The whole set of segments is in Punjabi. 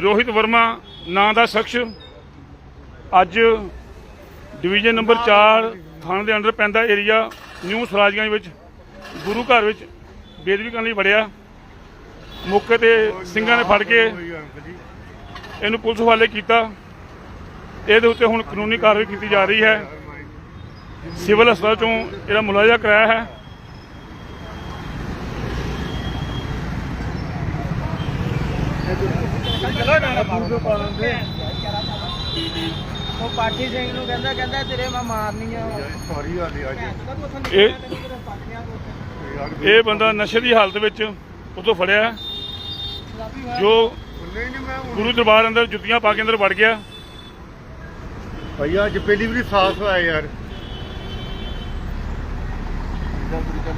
ਰੋਹਿਤ ਵਰਮਾ ਨਾਂ ਦਾ ਸ਼ਖਸ ਅੱਜ ਡਿਵੀਜ਼ਨ ਨੰਬਰ 4 ਥਾਣੇ ਦੇ ਅੰਡਰ ਪੈਂਦਾ ਏਰੀਆ ਨਿਊ ਸਰਾਜਗੰਜ ਵਿੱਚ ਗੁਰੂ ਘਰ ਵਿੱਚ ਬੇਦਬੀ ਕਰਨ ਲਈ ਵੜਿਆ। ਮੌਕੇ ਤੇ ਸਿੰਘਾਂ ਨੇ ਫੜ ਕੇ ਇਹਨੂੰ ਪੁਲਿਸ ਹਵਾਲੇ ਕੀਤਾ। ਇਹਦੇ ਉੱਤੇ ਹੁਣ ਕਾਨੂੰਨੀ ਕਾਰਵਾਈ ਕੀਤੀ ਜਾ ਰਹੀ ਹੈ। ਸਿਵਲ ਹਸਪਤਾਲ ਚੋਂ ਇਹਦਾ ਮੁਲਾਜ਼ਾ ਕਰਾਇਆ ਹੈ। ਉਹ ਪਾਠੀ ਸਿੰਘ ਨੂੰ ਕਹਿੰਦਾ ਕਹਿੰਦਾ ਤੇਰੇ ਮੈਂ ਮਾਰਨੀ ਆ ਸੌਰੀ ਵਾਲੀ ਅੱਜ। ਇਹ ਬੰਦਾ ਨਸ਼ੇ ਦੀ ਹਾਲਤ ਵਿੱਚ ਉਤੋਂ ਫੜਿਆ। ਜੋ ਗੁਰੂ ਦਰਬਾਰ ਅੰਦਰ ਜੁੱਤੀਆਂ ਪਾ ਕੇ ਅੰਦਰ ਵੜ ਗਿਆ। ਭਈਆ ਅੱਜ ਪਹਿਲੀ ਵਾਰੀ ਸਾਥ ਹੋਇਆ ਯਾਰ। ਤਰੀਕਾ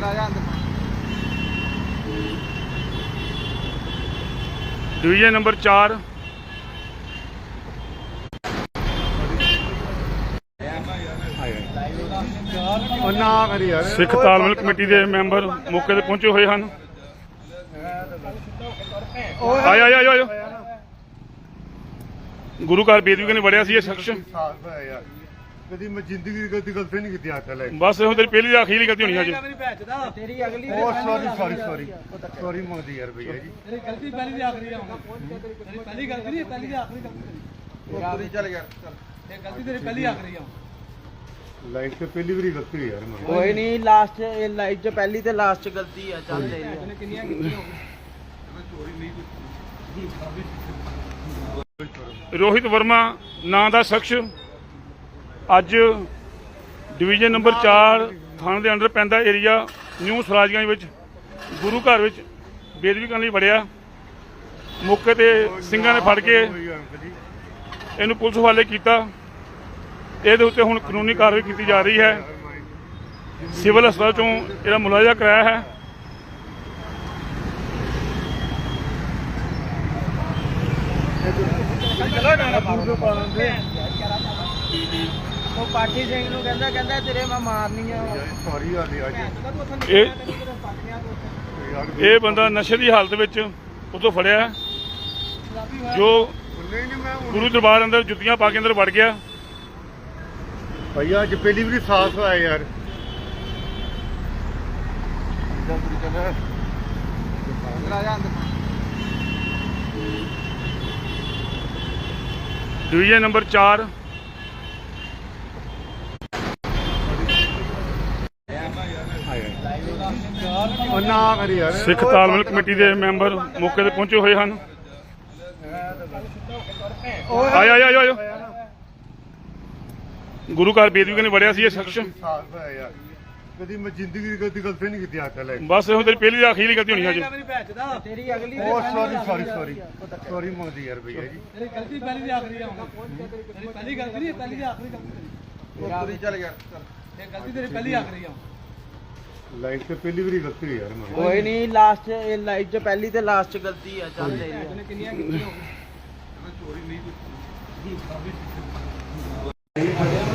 ਨਾ ਡਿਵੀਜ਼ਨ ਨੰਬਰ 4 ਸਿੱਖ ਤਾਲਮੇਲ ਕਮੇਟੀ ਦੇ ਮੈਂਬਰ ਮੌਕੇ ਤੇ ਪਹੁੰਚੇ ਹੋਏ ਹਨ। ਆਇਆ ਆਇਆ ਆਇਆ ਗੁਰੂ ਘਰ ਬੇਦਵੀ ਕਰਨ ਵੜਿਆ ਸੀ ਇਹ ਸ਼ਖਸ। ਕਦੀ ਮੈਂ ਜ਼ਿੰਦਗੀ ਦੀ ਕਦੀ ਗਲਤੀ ਨਹੀਂ ਕੀਤੀ ਹੱਥ ਲੈ। ਬਸ ਇਹੋ ਤੇਰੀ ਪਹਿਲੀ ਤੇ ਆਖਰੀ ਗਲਤੀ ਹੋਣੀ ਅੱਜ ਤੇਰੀ ਅਗਲੀ ਉਹ ਸੌਰੀ ਸੌਰੀ ਸੌਰੀ ਸੌਰੀ ਮੰਗਦੀ ਯਾਰ ਭਈਆ ਜੀ। ਤੇਰੀ ਗਲਤੀ ਪਹਿਲੀ ਦੀ ਆਖਰੀ ਆ ਹੁਣ। ਤੇਰੀ ਪਹਿਲੀ ਗਲਤੀ ਨਹੀਂ ਪਹਿਲੀ ਦੀ ਆਖਰੀ ਗਲਤੀ ਪੂਰੀ ਚੱਲ ਯਾਰ ਇਹ ਗਲਤੀ ਤੇਰੀ ਪਹਿਲੀ ਆਖਰੀ ਆ ਲਾਈਫ ਤੇ ਪਹਿਲੀ ਵਾਰੀ ਗਲਤੀ ਹੋਈ ਯਾਰ ਮੈਂ ਕੋਈ ਨਹੀਂ ਲਾਸਟ ਇਹ ਲਾਈਫ 'ਚ ਪਹਿਲੀ ਤੇ ਲਾਸਟ 'ਚ ਗਲਤੀ ਆ ਚੱਲ ਤੇਰੀ ਕਿੰਨੀਆਂ ਕੀਤੀਆਂ ਹੋ ਰੋਹਿਤ ਵਰਮਾ ਨਾਂ ਦਾ ਸ਼ਖਸ। ਅੱਜ ਡਿਵੀਜ਼ਨ ਨੰਬਰ 4 ਥਾਣੇ ਦੇ ਅੰਦਰ ਪੈਂਦਾ ਏਰੀਆ ਨਿਊ ਸਰਾਜਗੰਜ ਵਿੱਚ, ਗੁਰੂ ਘਰ ਵਿੱਚ ਬੇਦਬੀ ਕਰਨ ਲਈ ਵੜਿਆ। ਮੌਕੇ ਤੇ ਸਿੰਘਾਂ ਨੇ ਫੜ ਕੇ ਇਹਨੂੰ ਪੁਲਿਸ ਹਵਾਲੇ ਕੀਤਾ। ਇਹਦੇ ਉੱਤੇ ਹੁਣ ਕਾਨੂੰਨੀ ਕਾਰਵਾਈ ਕੀਤੀ ਜਾ ਰਹੀ ਹੈ। ਸਿਵਲ ਹਸਪਤਾਲ ਚੋਂ ਇਹਦਾ ਮੁਲਾਜ਼ਾ ਕਰਾਇਆ ਹੈ। ਉਹ ਪਾਠੀ ਸਿੰਘ ਨੂੰ ਕਹਿੰਦਾ ਕਹਿੰਦਾ ਤੇਰੇ ਮੈਂ ਮਾਰਨੀ ਆ। ਸੌਰੀ ਵਾਲੀ ਅੱਜ ਇਹ ਇਹ ਬੰਦਾ ਨਸ਼ੇ ਦੀ ਹਾਲਤ ਵਿੱਚ ਉਤੋਂ ਫੜਿਆ। ਹੈ, ਜੋ ਨਹੀਂ ਨਹੀਂ ਮੈਂ ਹੁਣ- ਗੁਰੂ ਦਰਬਾਰ ਅੰਦਰ ਜੁੱਤੀਆਂ ਪਾ ਕੇ ਅੰਦਰ ਵੜ ਗਿਆ। ਭਈਆ ਅੱਜ ਪਹਿਲੀ ਵਾਰੀ ਸਾਥ ਹੋਇਆ ਯਾਰ। ਡਿਵੀਜ਼ਨ ਨੰਬਰ 4 ਉਹ ਨਾ ਕਰੀ ਯਾਰ ਸਿੱਖ ਤਾਲਮੇਲ ਕਮੇਟੀ ਦੇ ਮੈਂਬਰ ਮੌਕੇ ਤੇ ਪਹੁੰਚੇ ਹੋਏ ਹਨ। ਆਇਆ ਆਇਆ ਆਇਆ ਗੁਰੂ ਘਰ ਬੇਦਬੀ ਕਰਨ ਵੜਿਆ ਸੀ ਇਹ ਸ਼ਖਸ। ਕਦੀ ਮੈਂ ਜ਼ਿੰਦਗੀ ਦੀ ਗਲਤੀ ਨਹੀਂ ਕੀਤੀ ਹੱਥ ਲੈ ਬਸ ਇਹੋ ਤੇਰੀ ਪਹਿਲੀ ਗਲਤੀ ਹੋਣੀ ਅੱਜ ਮੇਰੀ ਭੈਚ ਦਾ ਤੇਰੀ ਅਗਲੀ ਉਹ ਸੌਰੀ ਸੌਰੀ ਸੌਰੀ ਸੌਰੀ ਮੰਗਦੀ ਯਾਰ ਭਈਆ ਜੀ ਤੇਰੀ ਗਲਤੀ ਪਹਿਲੀ ਦੀ ਆਖਰੀ ਆ ਹੁਣ। ਤੇਰੀ ਪਹਿਲੀ ਗਲਤੀ ਨਹੀਂ ਪਹਿਲੀ ਦੀ ਆਖਰੀ ਗਲਤੀ ਪੂਰੀ ਚੱਲ ਯਾਰ ਇਹ ਗਲਤੀ ਤੇਰੀ ਪਹਿਲੀ ਆਖਰੀ ਆ ਲਾਈਫ ਤੇ ਪਹਿਲੀ ਵਾਰੀ ਗਲਤੀ ਹੋਈ ਯਾਰ ਮੈਂ ਕੋਈ ਨਹੀਂ ਲਾਸਟ ਇਹ ਲਾਈਫ 'ਚ ਪਹਿਲੀ ਤੇ ਲਾਸਟ 'ਚ ਗਲਤੀ ਆ ਚੱਲ ਇਹਨੇ ਕਿੰਨੀਆਂ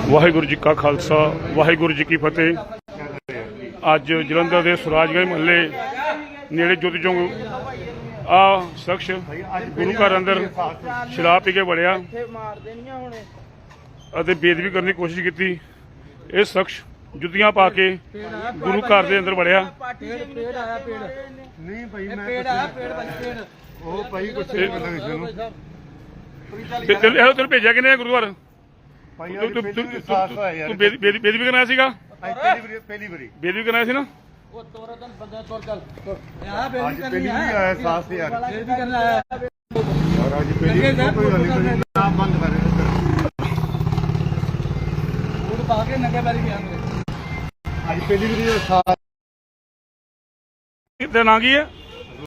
ਵਾਹਿਗੁਰੂ ਜੀ ਕਾ ਖਾਲਸਾ ਵਾਹਿਗੁਰੂ ਜੀ ਕੀ ਫਤਿਹ। ਅੱਜ ਜਲੰਧਰ ਦੇ ਸੁਰਾਜਗੰਜ ਮਹੱਲੇ ਨੇੜੇ ਜੋਤੀ ਚੌਂਕ ਆ ਸ਼ਖਸ ਗੁਰੂ ਘਰ ਅੰਦਰ ਸ਼ਰਾਬ ਪੀ ਕੇ ਵੜਿਆ ਇੱਥੇ ਮਾਰ ਦੇਣੀਆਂ ਹੁਣ। ਅਤੇ ਬੇਦਬੀ ਕਰਨ ਦੀ ਕੋਸ਼ਿਸ਼ ਕੀਤੀ। ਇਹ ਸ਼ਖਸ ਜੁੱਤੀਆਂ ਪਾ ਕੇ ਗੁਰੂ ਘਰ ਦੇ ਅੰਦਰ ਵੜਿਆ। ਨੂੰ ਪੇੜ ਆਇਆ ਪੇੜ ਨਹੀਂ ਭਾਈ ਮੈਂ ਪੇੜ ਆਇਆ ਪੇੜ ਭਾਈ ਪੇੜ ਉਹ ਭਾਈ ਕੁਛ ਨਹੀਂ ਪਤਾ ਕਿਸੇ ਨੂੰ ਤੇ ਤੈਨੂੰ ਇਹੋ ਤੈਨੂੰ ਭੇਜਿਆ ਕਿਨੇ ਗੁਰੂ ਘਰ ਭਾਈ ਤੂੰ ਤੂੰ ਬੇਦ- ਬੇਦ- ਬੇਦਬੀ ਕਰਨ ਸੀਗਾ ਪਹਿਲੀ ਵਾਰੀ। ਵਾਰੀ ਬੇਦਬੀ ਕਰਨ ਸੀ ਨਾ? ਉਹ ਤੋਰਾ ਤਨ ਬੰਦਾ ਤੋਰ ਚੱਲ। ਯਾਰ ਬੇੜ ਅੱਜ ਵੀ ਪਹਿਲੀ ਕਰਨੀ ਵਾਰੀ ਹੈ ਆਇਆ ਸਾਥ ਯਾਰ। ਬੇੜ ਵੀ ਕਰਨਾ ਆਇਆ। ਔਰ ਅੱਜ ਪਹਿਲੀ ਵਾਰੀ ਕੋਈ ਗੱਲ ਨਹੀਂ। ਨਾਮ ਬੰਦ ਕਰ। ਉਹ ਪਾ ਕੇ ਨੰਗੇ ਪੈਰੀ ਗਿਆ ਮੇਰੇ। ਅੱਜ ਪਹਿਲੀ ਵਾਰੀ ਸਾਥ ਤੇ ਨਾਂ ਕੀ ਹੈ?